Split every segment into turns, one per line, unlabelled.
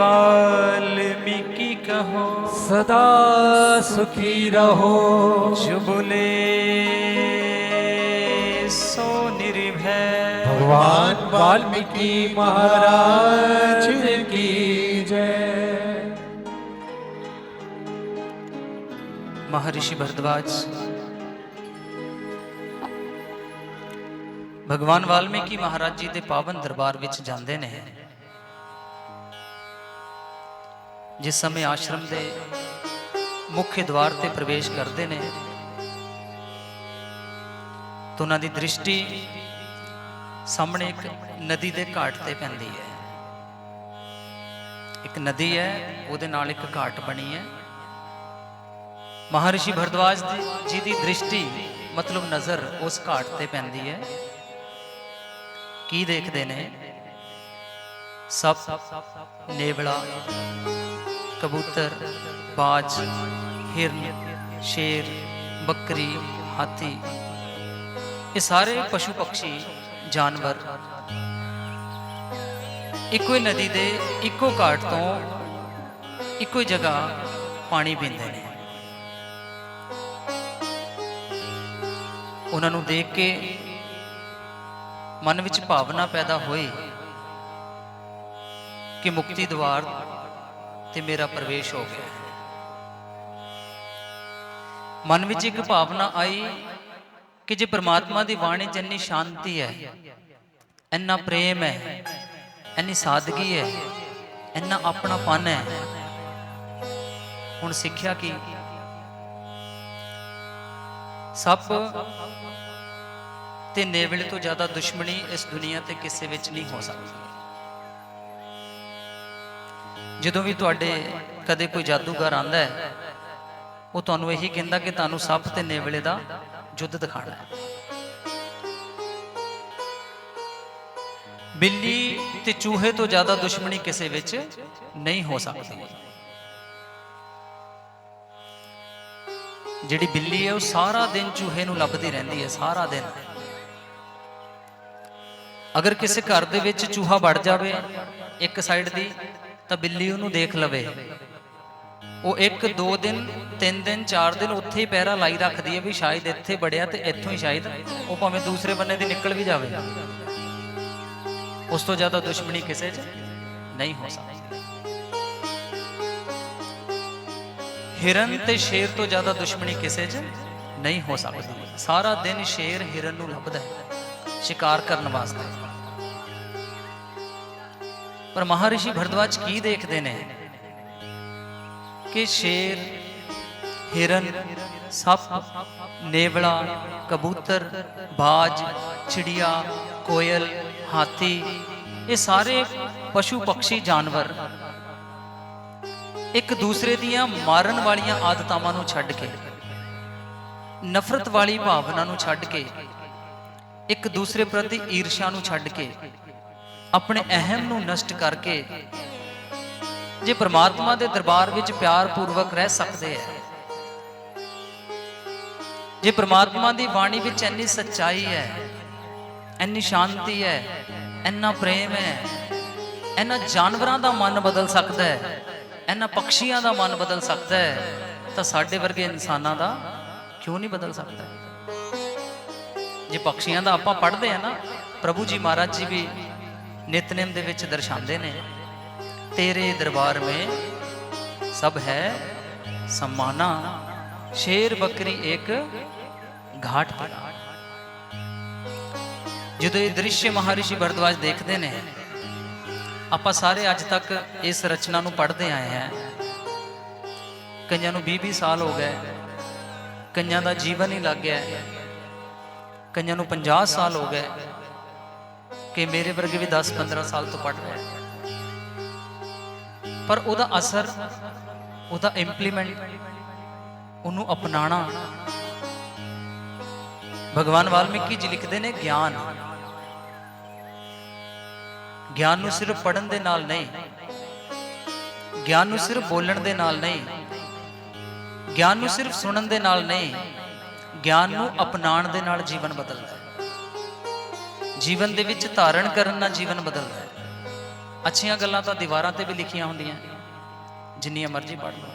वाल्मीकि कहो
सदा सुखी रहो
जो बोले सो निर्भय
भगवान वाल्मीकि महाराज की जय
ਮਹਰਿਸ਼ੀ ਭਰਦਵਾਜ ਭਗਵਾਨ ਵਾਲਮੀਕੀ ਮਹਾਰਾਜ ਜੀ ਦੇ ਪਾਵਨ ਦਰਬਾਰ ਵਿੱਚ ਜਾਂਦੇ ਨੇ ਜਿਸ ਸਮੇਂ ਆਸ਼ਰਮ ਦੇ ਮੁੱਖ ਦਵਾਰ ਤੇ ਪ੍ਰਵੇਸ਼ ਕਰਦੇ ਨੇ, ਤਾਂ ਉਹਨਾਂ ਦੀ ਦ੍ਰਿਸ਼ਟੀ ਸਾਹਮਣੇ ਇੱਕ ਨਦੀ ਦੇ ਘਾਟ ਤੇ ਪੈਂਦੀ ਹੈ। ਇੱਕ ਨਦੀ ਹੈ, ਉਹਦੇ ਨਾਲ ਇੱਕ ਘਾਟ ਬਣੀ ਹੈ। ਮਹਾਰਿਸ਼ੀ ਭਰਦਵਾਜ ਜੀ ਦੀ ਦ੍ਰਿਸ਼ਟੀ, ਮਤਲਬ ਨਜ਼ਰ, ਉਸ ਘਾਟ ਤੇ ਪੈਂਦੀ ਹੈ। ਕੀ ਦੇਖਦੇ ਨੇ? ਸਭ ਨੇਵਲਾ। ਕਬੂਤਰ, ਬਾਜ, ਹਿਰਨ, ਸ਼ੇਰ, ਬੱਕਰੀ, ਹਾਥੀ। ਇਹ ਸਾਰੇ ਪਸ਼ੂ ਪਕਸ਼ੀ ਜਾਨਵਰ। ਇੱਕੋ ਹੀ ਨਦੀ ਦੇ ਇੱਕੋ ਘਾਟ ਤੋਂ ਇੱਕੋ ਹੀ ਜਗ੍ਹਾ ਪਾਣੀ ਪੀਂਦੇ ਨੇ। ਉਹਨਾਂ ਨੂੰ ਦੇਖ ਕੇ ਮਨ ਵਿੱਚ ਭਾਵਨਾ ਪੈਦਾ ਹੋਈ ਕਿ ਮੁਕਤੀ ਦਵਾਰ ਤੇ ਮੇਰਾ ਪ੍ਰਵੇਸ਼ ਹੋ ਗਿਆ। ਮਨ ਵਿੱਚ ਇੱਕ ਭਾਵਨਾ ਆਈ ਕਿ ਜੇ ਪ੍ਰਮਾਤਮਾ ਦੀ ਬਾਣੀ 'ਚ ਇੰਨੀ ਸ਼ਾਂਤੀ ਹੈ, ਇੰਨਾ ਪ੍ਰੇਮ ਹੈ, ਇੰਨੀ ਸਾਦਗੀ ਹੈ, ਇੰਨਾ ਆਪਣਾਪਨ ਹੈ, ਹੁਣ ਸਿੱਖਿਆ ਕੀ? ਸੱਪ ਤੇ ਨੇਵਲੇ ਤੋਂ ਜ਼ਿਆਦਾ ਦੁਸ਼ਮਣੀ ਇਸ ਦੁਨੀਆ ਤੇ ਕਿਸੇ ਵਿੱਚ ਨਹੀਂ ਹੋ ਸਕਦੀ। ਜਦੋਂ ਵੀ ਤੁਹਾਡੇ ਕਦੇ ਕੋਈ ਜਾਦੂਗਰ ਆਂਦਾ ਹੈ, ਉਹ ਤੁਹਾਨੂੰ ਇਹੀ ਕਹਿੰਦਾ ਕਿ ਤੁਹਾਨੂੰ ਸੱਪ ਤੇ ਨੇਵਲੇ ਦਾ ਯੁੱਧ ਦਿਖਾਣਾ ਹੈ। ਬਿੱਲੀ ਤੇ ਚੂਹੇ ਤੋਂ ਜ਼ਿਆਦਾ ਦੁਸ਼ਮਣੀ ਕਿਸੇ ਵਿੱਚ ਨਹੀਂ ਹੋ ਸਕਦੀ। ਜਿਹੜੀ ਬਿੱਲੀ ਹੈ, ਉਹ ਸਾਰਾ ਦਿਨ ਚੂਹੇ ਨੂੰ ਲੱਭਦੀ ਰਹਿੰਦੀ ਹੈ, ਸਾਰਾ ਦਿਨ। ਅਗਰ ਕਿਸੇ ਘਰ ਦੇ ਵਿੱਚ ਚੂਹਾ ਵੜ ਜਾਵੇ, ਇੱਕ ਸਾਈਡ ਦੀ ਤਾਂ ਬਿੱਲੀ ਉਹਨੂੰ ਦੇਖ ਲਵੇ। ਉਹ ਇੱਕ, ਦੋ ਦਿਨ, ਤਿੰਨ ਦਿਨ, ਚਾਰ ਦਿਨ ਉੱਥੇ ਹੀ ਪਹਿਰਾ ਲਾਈ ਰੱਖਦੀ ਹੈ ਵੀ ਸ਼ਾਇਦ ਇੱਥੇ ਬੜਿਆ ਤੇ ਇੱਥੋਂ ਹੀ ਸ਼ਾਇਦ ਉਹ ਭਾਵੇਂ ਦੂਸਰੇ ਬੰਨੇ ਦੀ ਨਿਕਲ ਵੀ ਜਾਵੇ। ਉਸ ਤੋਂ ਜ਼ਿਆਦਾ ਦੁਸ਼ਮਣੀ ਕਿਸੇ 'ਚ ਨਹੀਂ ਹੋ ਸਕਦੀ। ਹਿਰਨ ਤੇ ਸ਼ੇਰ ਤੋਂ ਜ਼ਿਆਦਾ ਦੁਸ਼ਮਣੀ ਕਿਸੇ 'ਚ ਨਹੀਂ ਹੋ ਸਕਦੀ। ਸਾਰਾ ਦਿਨ ਸ਼ੇਰ ਹਿਰਨ ਨੂੰ ਲੱਭਦਾ ਹੈ, ਸ਼ਿਕਾਰ ਕਰਨ ਵਾਸਤੇ। ਪਰ ਮਹਾਰਿਸ਼ੀ ਭਰਦਵਾਜ ਕੀ ਦੇਖਦੇ ਨੇ? ਕਿ ਸ਼ੇਰ, ਹਿਰਨ, ਸੱਪ, ਨੇਵਲਾ, ਕਬੂਤਰ, ਬਾਜ, ਚਿੜੀਆ, ਕੋਇਲ, ਹਾਥੀ, ਇਹ ਸਾਰੇ ਪਸ਼ੂ ਪੰਛੀ ਜਾਨਵਰ ਇੱਕ ਦੂਸਰੇ ਦੀਆਂ ਮਾਰਨ ਵਾਲੀਆਂ ਆਦਤਾਵਾਂ ਨੂੰ ਛੱਡ ਕੇ, ਨਫ਼ਰਤ ਵਾਲੀ ਭਾਵਨਾ ਨੂੰ ਛੱਡ ਕੇ, ਇੱਕ ਦੂਸਰੇ ਪ੍ਰਤੀ ਈਰਸ਼ਾ ਨੂੰ ਛੱਡ ਕੇ ਆਪਣੇ ਅਹਿਮ ਨੂੰ ਨਸ਼ਟ ਕਰਕੇ ਜੇ ਪ੍ਰਮਾਤਮਾ ਦੇ ਦਰਬਾਰ ਵਿੱਚ ਪਿਆਰ ਪੂਰਵਕ ਰਹਿ ਸਕਦੇ ਹੈ ਜੇ ਪ੍ਰਮਾਤਮਾ ਦੀ ਬਾਣੀ ਵਿੱਚ ਇੰਨੀ ਸੱਚਾਈ ਹੈ, ਇੰਨੀ ਸ਼ਾਂਤੀ ਹੈ, ਇੰਨਾ ਪ੍ਰੇਮ ਹੈ ਇਹਨਾਂ ਜਾਨਵਰਾਂ ਦਾ ਮਨ ਬਦਲ ਸਕਦਾ ਹੈ ਇਹਨਾਂ ਪੰਛੀਆਂ ਦਾ ਮਨ ਬਦਲ ਸਕਦਾ ਹੈ, ਤਾਂ ਸਾਡੇ ਵਰਗੇ ਇਨਸਾਨਾਂ ਦਾ ਕਿਉਂ ਨਹੀਂ ਬਦਲ ਸਕਦਾ? ਜੇ ਪੰਛੀਆਂ ਦਾ ਆਪਾਂ ਪੜ੍ਹਦੇ ਆ ਨਾ, ਪ੍ਰਭੂ ਜੀ ਮਹਾਰਾਜ ਜੀ ਵੀ ਨਿਤਨੇਮ ਦੇ ਵਿੱਚ ਦਰਸਾਉਂਦੇ ਨੇ, ਤੇਰੇ ਦਰਬਾਰ ਮੇ ਸਭ ਹੈ ਸਮਾਨਾ, ਸ਼ੇਰ ਬੱਕਰੀ ਇੱਕ ਘਾਟ ਪਰ ਜਦੋਂ ਇਹ ਦ੍ਰਿਸ਼ ਮਹਾਰਿਸ਼ੀ ਭਰਦਵਾਜ ਦੇਖਦੇ ਨੇ, ਆਪਾਂ ਸਾਰੇ ਅੱਜ ਤੱਕ ਇਸ ਰਚਨਾ ਨੂੰ ਪੜ੍ਹਦੇ ਆਏ ਹਾਂ। ਕਈਆਂ ਨੂੰ 20-20 ਸਾਲ ਹੋ ਗਏ, ਕਈਆਂ ਦਾ ਜੀਵਨ ਹੀ ਲੱਗ ਗਿਆ, ਕਈਆਂ ਨੂੰ 50 ਸਾਲ ਹੋ ਗਏ ਕਿ ਮੇਰੇ ਵਰਗੇ ਵੀ 10-15 ਸਾਲ ਤੋਂ ਪੜ੍ਹ ਰਹੇ ਪਰ ਉਹਦਾ ਅਸਰ, ਉਹਦਾ ਇੰਪਲੀਮੈਂਟ ਉਹਨੂੰ ਅਪਣਾਣਾ ਭਗਵਾਨ ਵਾਲਮੀਕੀ ਜੀ ਲਿਖਦੇ ਨੇ ਗਿਆਨ। ਗਿਆਨ ਨੂੰ ਸਿਰਫ ਪੜਨ ਦੇ ਨਾਲ ਨਹੀਂ, ਗਿਆਨ ਨੂੰ ਸਿਰਫ ਬੋਲਣ ਦੇ ਨਾਲ ਨਹੀਂ, ਗਿਆਨ ਨੂੰ ਸਿਰਫ ਸੁਣਨ ਦੇ ਨਾਲ ਨਹੀਂ, ਗਿਆਨ ਨੂੰ ਅਪਣਾਉਣ ਦੇ ਨਾਲ ਜੀਵਨ ਬਦਲਦਾ ਹੈ। ਜੀਵਨ ਦੇ ਵਿੱਚ ਧਾਰਨ ਕਰਨ ਨਾਲ ਜੀਵਨ ਬਦਲਦਾ ਹੈ। ਅੱਛੀਆਂ ਗੱਲਾਂ ਤਾਂ ਦੀਵਾਰਾਂ ਤੇ ਵੀ ਲਿਖੀਆਂ ਹੁੰਦੀਆਂ। ਜਿੰਨੀਆਂ ਮਰਜ਼ੀ ਪੜ੍ਹ ਲਓ।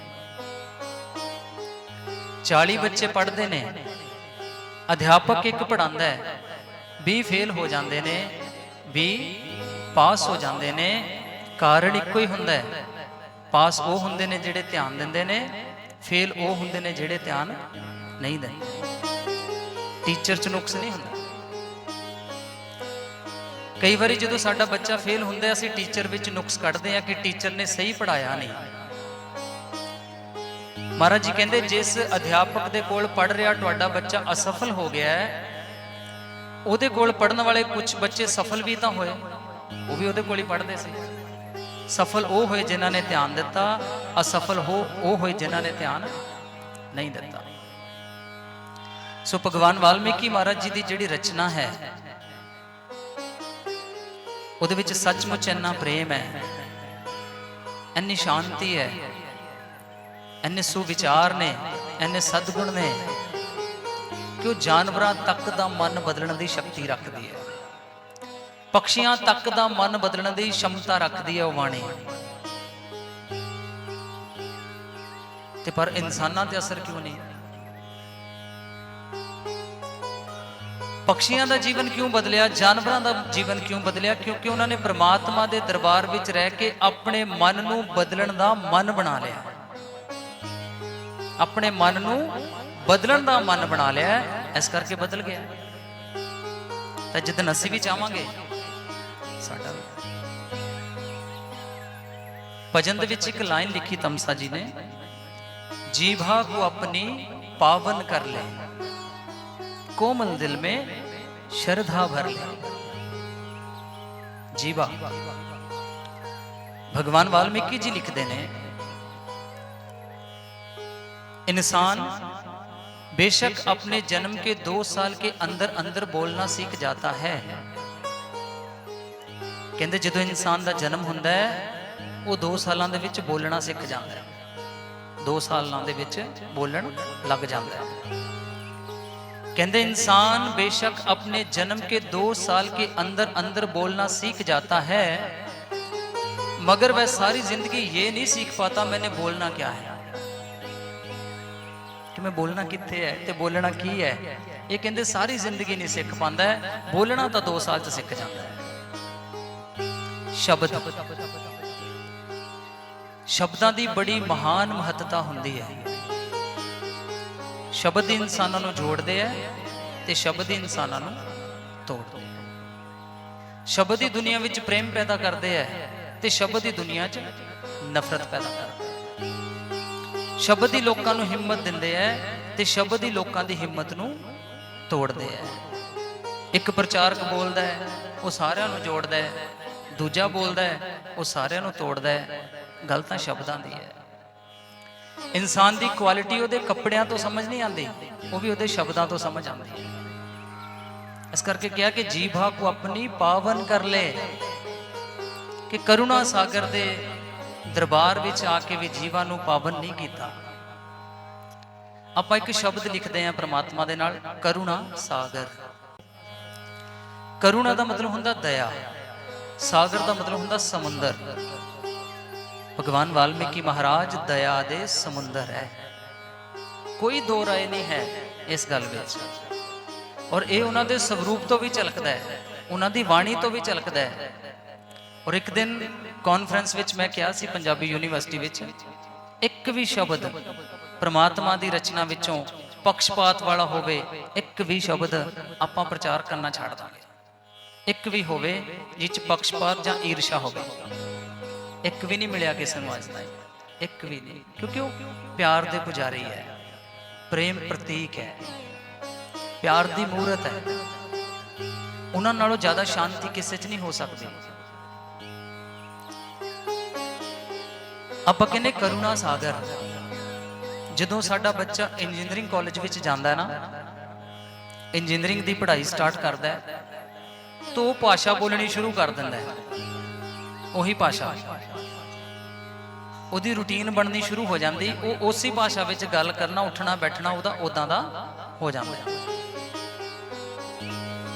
40 ਬੱਚੇ ਪੜ੍ਹਦੇ ਨੇ। ਅਧਿਆਪਕ ਇੱਕ ਪੜਾਉਂਦਾ ਹੈ। 20 ਫੇਲ ਹੋ ਜਾਂਦੇ ਨੇ। 20 ਪਾਸ ਹੋ ਜਾਂਦੇ ਨੇ। ਕਾਰਨ ਇੱਕੋ ਹੀ ਹੁੰਦਾ ਹੈ। ਪਾਸ ਉਹ ਹੁੰਦੇ ਨੇ ਜਿਹੜੇ ਧਿਆਨ ਦਿੰਦੇ ਨੇ। ਫੇਲ ਉਹ ਹੁੰਦੇ ਨੇ ਜਿਹੜੇ ਧਿਆਨ ਨਹੀਂ ਦਿੰਦੇ। ਟੀਚਰ ਚ ਨੁਕਸ ਨਹੀਂ ਹੁੰਦਾ। ਕਈ ਵਾਰੀ ਜਦੋਂ ਸਾਡਾ ਬੱਚਾ ਫੇਲ ਹੁੰਦਾ ਅਸੀਂ ਟੀਚਰ ਵਿੱਚ ਨੁਕਸ ਕੱਢਦੇ ਆ ਕਿ ਟੀਚਰ ਨੇ ਸਹੀ ਪੜਾਇਆ ਨਹੀਂ। ਮਹਾਰਾਜ ਜੀ ਕਹਿੰਦੇ, ਜਿਸ ਅਧਿਆਪਕ ਦੇ ਕੋਲ ਪੜ ਰਿਹਾ, ਤੁਹਾਡਾ ਬੱਚਾ ਅਸਫਲ ਹੋ ਗਿਆ ਹੈ, ਉਹਦੇ ਕੋਲ ਪੜਨ ਵਾਲੇ ਕੁਝ ਬੱਚੇ ਸਫਲ ਵੀ ਤਾਂ ਹੋਏ, ਉਹ ਵੀ ਉਹਦੇ ਕੋਲ ਹੀ ਪੜਦੇ ਸੀ। ਸਫਲ ਉਹ ਹੋਏ ਜਿਨ੍ਹਾਂ ਨੇ ਧਿਆਨ ਦਿੱਤਾ, ਅਸਫਲ ਹੋ ਉਹ ਹੋਏ ਜਿਨ੍ਹਾਂ ਨੇ ਧਿਆਨ ਨਹੀਂ ਦਿੱਤਾ। ਸੋ ਭਗਵਾਨ ਵਾਲਮੀਕੀ ਮਹਾਰਾਜ ਜੀ ਦੀ ਜਿਹੜੀ ਰਚਨਾ ਹੈ ਉਹਦੇ ਵਿੱਚ ਸੱਚਮੁੱਚ ਇੰਨਾ ਪ੍ਰੇਮ ਹੈ, ਇੰਨੀ ਸ਼ਾਂਤੀ ਹੈ, ਇੰਨੇ ਸੁਵਿਚਾਰ ਨੇ, ਇੰਨੇ ਸਦਗੁਣ ਨੇ ਕਿ ਉਹ ਜਾਨਵਰਾਂ ਤੱਕ ਦਾ ਮਨ ਬਦਲਣ ਦੀ ਸ਼ਕਤੀ ਰੱਖਦੀ ਹੈ। ਪਕਸ਼ੀਆਂ ਤੱਕ ਦਾ ਮਨ ਬਦਲਣ ਦੀ ਸ਼ਮਤਾ ਰੱਖਦੀ ਹੈ ਉਹ ਬਾਣੀ। ਤੇ ਪਰ ਇਨਸਾਨਾਂ ਤੇ ਅਸਰ ਕਿਉਂ ਨਹੀਂ? ਪਕਸ਼ੀਆਂ ਦਾ ਜੀਵਨ ਕਿਉਂ ਬਦਲਿਆ ਜਾਨਵਰਾਂ ਦਾ ਜੀਵਨ ਕਿਉਂ ਬਦਲਿਆ ਕਿਉਂਕਿ ਉਹਨਾਂ ਨੇ ਪ੍ਰਮਾਤਮਾ ਦੇ ਦਰਬਾਰ ਵਿੱਚ ਰਹਿ ਕੇ ਆਪਣੇ ਮਨ ਨੂੰ ਬਦਲਣ ਦਾ ਮਨ ਬਣਾ ਲਿਆ ਆਪਣੇ ਮਨ ਨੂੰ ਬਦਲਣ ਦਾ ਮਨ ਬਣਾ ਲਿਆ ਹੈ, ਇਸ ਕਰਕੇ ਬਦਲ ਗਿਆ ਤਾਂ ਜਦੋਂ ਅਸੀਂ ਵੀ ਚਾਹਾਂਗੇ ਸਾਡਾ ਵੀ। ਭਜਨ ਦੇ ਵਿੱਚ ਇੱਕ ਲਾਈਨ ਲਿਖੀ ਤਮਸਾ ਜੀ ਨੇ ਜੀਭਾ को अपनी पावन कर ले कोमल दिल में श्रद्धा भर ले ਜੀਵਾ ਭਗਵਾਨ ਵਾਲਮੀਕੀ ਜੀ ਲਿਖਦੇ ਨੇ इंसान बेशक अपने जन्म के दो साल के अंदर अंदर बोलना सीख जाता है ਕਹਿੰਦੇ ਜਦੋਂ ਇਨਸਾਨ ਦਾ ਜਨਮ ਹੁੰਦਾ ਹੈ ਉਹ 2 ਸਾਲਾਂ ਦੇ ਵਿੱਚ ਬੋਲਣਾ ਸਿੱਖ ਜਾਂਦਾ ਹੈ 2 ਸਾਲਾਂ ਦੇ ਵਿੱਚ ਬੋਲਣ ਲੱਗ ਜਾਂਦਾ ਹੈ ਕਹਿੰਦੇ इंसान बेशक अपने जन्म के दो साल के अंदर अंदर बोलना सीख जाता है मगर वह सारी जिंदगी ये नहीं सीख पाता मैंने बोलना क्या है ਕਿ ਮੈਂ ਬੋਲਣਾ ਕਿੱਥੇ ਹੈ ਤੇ ਬੋਲਣਾ ਕੀ ਹੈ ਇਹ ਕਹਿੰਦੇ ਸਾਰੀ ਜ਼ਿੰਦਗੀ ਨਹੀਂ ਸਿੱਖ ਪਾਉਂਦਾ ਹੈ ਬੋਲਣਾ ਤਾਂ 2 ਸਾਲ ਚ ਸਿੱਖ ਜਾਂਦਾ ਹੈ ਸ਼ਬਦ ਸ਼ਬਦਾਂ ਦੀ ਬੜੀ ਮਹਾਨ ਮਹੱਤਤਾ ਹੁੰਦੀ ਹੈ ਸ਼ਬਦ ਹੀ ਇਨਸਾਨਾਂ ਨੂੰ ਜੋੜਦੇ ਹੈ ਤੇ ਸ਼ਬਦ ਹੀ ਇਨਸਾਨਾਂ ਨੂੰ ਤੋੜਦੇ ਹੈ ਸ਼ਬਦ ਹੀ ਦੁਨੀਆ ਵਿੱਚ ਪ੍ਰੇਮ ਪੈਦਾ ਕਰਦੇ ਹੈ ਤੇ ਸ਼ਬਦ ਹੀ ਦੁਨੀਆ 'ਚ ਨਫ਼ਰਤ ਪੈਦਾ ਕਰਦੇ ਸ਼ਬਦ ਹੀ ਲੋਕਾਂ ਨੂੰ ਹਿੰਮਤ ਦਿੰਦੇ ਐ ਤੇ ਸ਼ਬਦ ਹੀ ਲੋਕਾਂ ਦੀ ਹਿੰਮਤ ਨੂੰ ਤੋੜਦੇ ਐ ਇੱਕ ਪ੍ਰਚਾਰਕ ਬੋਲਦਾ ਹੈ, ਉਹ ਸਾਰਿਆਂ ਨੂੰ ਜੋੜਦਾ ਹੈ, ਦੂਜਾ ਬੋਲਦਾ ਹੈ, ਉਹ ਸਾਰਿਆਂ ਨੂੰ ਤੋੜਦਾ ਹੈ। ਗੱਲ ਤਾਂ ਸ਼ਬਦਾਂ ਦੀ ਹੈ। ਇਨਸਾਨ ਦੀ ਕੁਆਲਿਟੀ ਉਹਦੇ ਕੱਪੜਿਆਂ ਤੋਂ ਸਮਝ ਨਹੀਂ ਆਉਂਦੀ, ਉਹ ਵੀ ਉਹਦੇ ਸ਼ਬਦਾਂ ਤੋਂ ਸਮਝ ਆਉਂਦੀ। ਇਸ ਕਰਕੇ ਕਿਹਾ ਕਿ ਜੀਭਾ ਕੋ ਆਪਣੀ ਪਾਵਨ ਕਰ ਲੈ, ਕਿ ਕਰੁਣਾ ਸਾਗਰ ਦੇ ਦਰਬਾਰ ਵਿੱਚ ਆ ਕੇ ਵੀ ਜੀਵਾਂ ਨੂੰ ਪਾਵਨ ਨਹੀਂ ਕੀਤਾ। ਆਪਾਂ ਇੱਕ ਸ਼ਬਦ ਲਿਖਦੇ ਹਾਂ ਪ੍ਰਮਾਤਮਾ ਦੇ ਨਾਲ, ਕਰੁਣਾ ਸਾਗਰ। ਕਰੁਣਾ ਦਾ ਮਤਲਬ ਹੁੰਦਾ ਦਇਆ, ਸਾਗਰ ਦਾ ਮਤਲਬ ਹੁੰਦਾ ਸਮੁੰਦਰ। ਭਗਵਾਨ ਵਾਲਮੀਕੀ ਮਹਾਰਾਜ ਦਇਆ ਦੇ ਸਮੁੰਦਰ ਹੈ। ਕੋਈ ਦੋ ਰਾਏ ਨਹੀਂ ਹੈ ਇਸ ਗੱਲ ਵਿੱਚ। ਔਰ ਇਹ ਉਹਨਾਂ ਦੇ ਸਵਰੂਪ ਤੋਂ ਵੀ ਝਲਕਦਾ ਹੈ, ਉਹਨਾਂ ਦੀ ਬਾਣੀ ਤੋਂ ਵੀ ਝਲਕਦਾ ਹੈ। ਔਰ ਇੱਕ ਦਿਨ ਕਾਨਫਰੰਸ ਵਿੱਚ ਮੈਂ ਕਿਹਾ ਸੀ ਪੰਜਾਬੀ ਯੂਨੀਵਰਸਿਟੀ ਵਿੱਚ, ਇੱਕ ਵੀ ਸ਼ਬਦ ਪ੍ਰਮਾਤਮਾ ਦੀ ਰਚਨਾ ਵਿੱਚੋਂ ਪਕਸ਼ਪਾਤ ਵਾਲਾ ਹੋਵੇ, ਇੱਕ ਵੀ ਸ਼ਬਦ ਆਪਾਂ ਪ੍ਰਚਾਰ ਕਰਨਾ ਛੱਡ ਦਾਂਗੇ। ਇੱਕ ਵੀ ਹੋਵੇ ਜਿਸ 'ਚ ਪਕਸ਼ਪਾਤ ਜਾਂ ਈਰਸ਼ਾ ਹੋਵੇ। ਇੱਕ ਵੀ ਨਹੀਂ ਮਿਲਿਆ ਕਿਸੇ ਨੂੰ ਅੱਜ ਤਾਈਂ। ਇੱਕ ਵੀ ਨਹੀਂ। ਕਿਉਂਕਿ ਉਹ ਪਿਆਰ ਦੇ ਪੁਜਾਰੀ ਹੈ। ਪ੍ਰੇਮ ਪ੍ਰਤੀਕ ਹੈ। ਪਿਆਰ ਦੀ ਮੂਰਤ ਹੈ। ਉਹਨਾਂ ਨਾਲੋਂ ਜ਼ਿਆਦਾ ਸ਼ਾਂਤੀ ਕਿਸੇ 'ਚ ਨਹੀਂ ਹੋ ਸਕਦੀ। ਆਪਾਂ ਕਹਿੰਦੇ ਕਰੁਣਾ ਸਾਗਰ। ਜਦੋਂ ਸਾਡਾ ਬੱਚਾ ਇੰਜੀਨੀਅਰਿੰਗ ਕਾਲਜ ਵਿੱਚ ਜਾਂਦਾ ਹੈ ਨਾ ਇੰਜੀਨੀਅਰਿੰਗ ਦੀ ਪੜ੍ਹਾਈ ਸਟਾਰਟ ਕਰਦਾ ਹੈ, ਤਾਂ ਉਹ ਭਾਸ਼ਾ ਬੋਲਣੀ ਸ਼ੁਰੂ ਕਰ ਦਿੰਦਾ ਹੈ। ਉਹੀ ਭਾਸ਼ਾ। ਉਹਦੀ ਰੁਟੀਨ ਬਣਨੀ ਸ਼ੁਰੂ ਹੋ ਜਾਂਦੀ, ਉਹ ਉਸੇ ਭਾਸ਼ਾ ਵਿੱਚ ਗੱਲ ਕਰਨਾ, ਉੱਠਣਾ, ਬੈਠਣਾ, ਉਹਦਾ ਉਦਾਂ ਦਾ ਹੋ ਜਾਂਦਾ।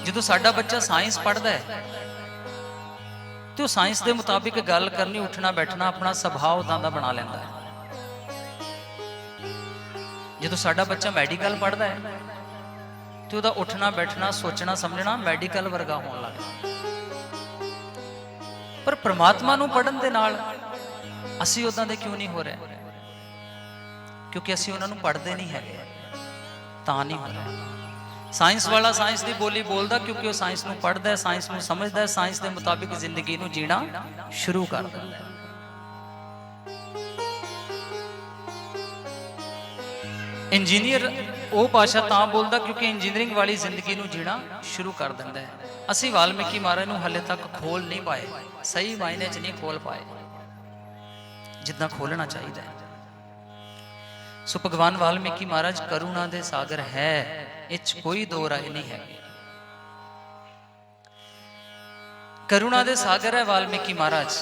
ਜਦੋਂ ਸਾਡਾ ਬੱਚਾ ਸਾਇੰਸ ਪੜ੍ਹਦਾ ਹੈ, ਤੇ ਉਹ ਸਾਇੰਸ ਦੇ ਮੁਤਾਬਿਕ ਗੱਲ ਕਰਨੀ, ਉੱਠਣਾ, ਬੈਠਣਾ, ਆਪਣਾ ਸੁਭਾਅ ਉਦਾਂ ਦਾ ਬਣਾ ਲੈਂਦਾ ਹੈ। ਜਦੋਂ ਸਾਡਾ ਬੱਚਾ ਮੈਡੀਕਲ ਪੜ੍ਹਦਾ ਹੈ, ਤੇ ਉਹਦਾ ਉੱਠਣਾ, ਬੈਠਣਾ, ਸੋਚਣਾ, ਸਮਝਣਾ ਮੈਡੀਕਲ ਵਰਗਾ ਹੋਣ ਲੱਗਦਾ ਪਰ ਪ੍ਰਮਾਤਮਾ ਨੂੰ ਪੜਨ ਦੇ ਨਾਲ ਅਸੀਂ ਉਦਾਂ ਦੇ ਕਿਉਂ ਨਹੀਂ ਹੋ ਰਹੇ? ਕਿਉਂਕਿ ਅਸੀਂ ਉਹਨਾਂ ਨੂੰ ਪੜ੍ਹਦੇ ਨਹੀਂ ਹੈਗੇ। ਤਾਂ ਨਹੀਂ ਹੋ ਰਿਹਾ। ਸਾਇੰਸ ਵਾਲਾ ਸਾਇੰਸ ਦੀ ਬੋਲੀ ਬੋਲਦਾ ਕਿਉਂਕਿ ਉਹ ਸਾਇੰਸ ਨੂੰ ਪੜ੍ਹਦਾ ਹੈ, ਸਾਇੰਸ ਨੂੰ ਸਮਝਦਾ ਹੈ, ਸਾਇੰਸ ਦੇ ਮੁਤਾਬਿਕ ਜ਼ਿੰਦਗੀ ਨੂੰ ਜੀਣਾ ਸ਼ੁਰੂ ਕਰ ਦਿੰਦਾ ਹੈ। ਇੰਜੀਨੀਅਰ ਉਹ ਭਾਸ਼ਾ ਤਾਂ ਬੋਲਦਾ ਕਿਉਂਕਿ ਇੰਜੀਨੀਅਰਿੰਗ ਵਾਲੀ ਜ਼ਿੰਦਗੀ ਨੂੰ ਜੀਣਾ ਸ਼ੁਰੂ ਕਰ ਦਿੰਦਾ ਹੈ। ਅਸੀਂ ਵਾਲਮੀਕੀ ਮਹਾਰਾਜ ਨੂੰ ਹਲੇ ਤੱਕ ਖੋਲ ਨਹੀਂ ਪਾਏ। ਸਹੀ ਮਾਇਨੇ 'ਚ ਨਹੀਂ ਖੋਲ ਪਾਏ। ਜਿੱਦਾਂ ਖੋਲਣਾ ਚਾਹੀਦਾ ਹੈ। ਸੋ ਭਗਵਾਨ ਵਾਲਮੀਕੀ ਮਹਾਰਾਜ ਕਰੁਣਾ ਦੇ ਸਾਗਰ ਹੈ, ਇਹ 'ਚ ਕੋਈ ਦੋ ਰਾਏ ਨਹੀਂ ਹੈ। ਕਰੁਣਾ ਦੇ ਸਾਗਰ ਹੈ ਵਾਲਮੀਕੀ ਮਹਾਰਾਜ।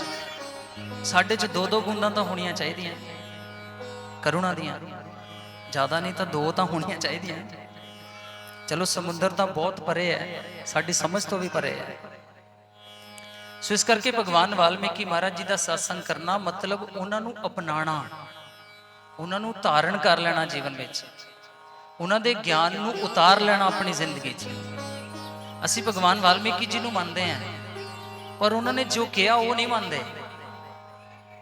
ਸਾਡੇ 'ਚ ਦੋ ਦੋ ਬੂੰਦਾਂ ਤਾਂ ਹੋਣੀਆਂ ਚਾਹੀਦੀਆਂ। ਕਰੁਣਾ ਦੀਆਂ। ਜ਼ਿਆਦਾ ਨਹੀਂ ਤਾਂ ਦੋ ਤਾਂ ਹੋਣੀਆਂ ਚਾਹੀਦੀਆਂ। ਚਲੋ ਸਮੁੰਦਰ ਤਾਂ ਬਹੁਤ ਪਰੇ ਹੈ, ਸਾਡੀ ਸਮਝ ਤੋਂ ਵੀ ਪਰੇ ਹੈ। ਸੋ ਇਸ ਕਰਕੇ ਭਗਵਾਨ ਵਾਲਮੀਕੀ ਮਹਾਰਾਜ ਜੀ ਦਾ satsang ਕਰਨਾ ਮਤਲਬ ਉਹਨਾਂ ਨੂੰ ਅਪਣਾਣਾ ਉਹਨਾਂ ਨੂੰ ਧਾਰਨ ਕਰ ਲੈਣਾ ਜੀਵਨ ਵਿੱਚ। ਉਹਨਾਂ ਦੇ ਗਿਆਨ ਨੂੰ ਉਤਾਰ ਲੈਣਾ ਆਪਣੀ ਜ਼ਿੰਦਗੀ 'ਚ। ਅਸੀਂ ਭਗਵਾਨ ਵਾਲਮੀਕੀ ਜੀ ਨੂੰ ਮੰਨਦੇ ਆਂ ਪਰ ਉਹਨਾਂ ਨੇ ਜੋ ਕਿਹਾ ਉਹ ਨਹੀਂ ਮੰਨਦੇ।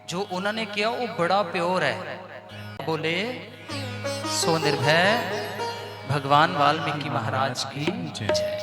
ਜੋ ਉਹਨਾਂ ਨੇ ਕਿਹਾ ਉਹ ਬੜਾ ਪਿਓਰ ਹੈ। ਬੋਲੇ ਸੋ ਨਿਰਭੈ ਭਗਵਾਨ ਵਾਲਮੀਕੀ ਮਹਾਰਾਜ ਕੀ ਜੈ।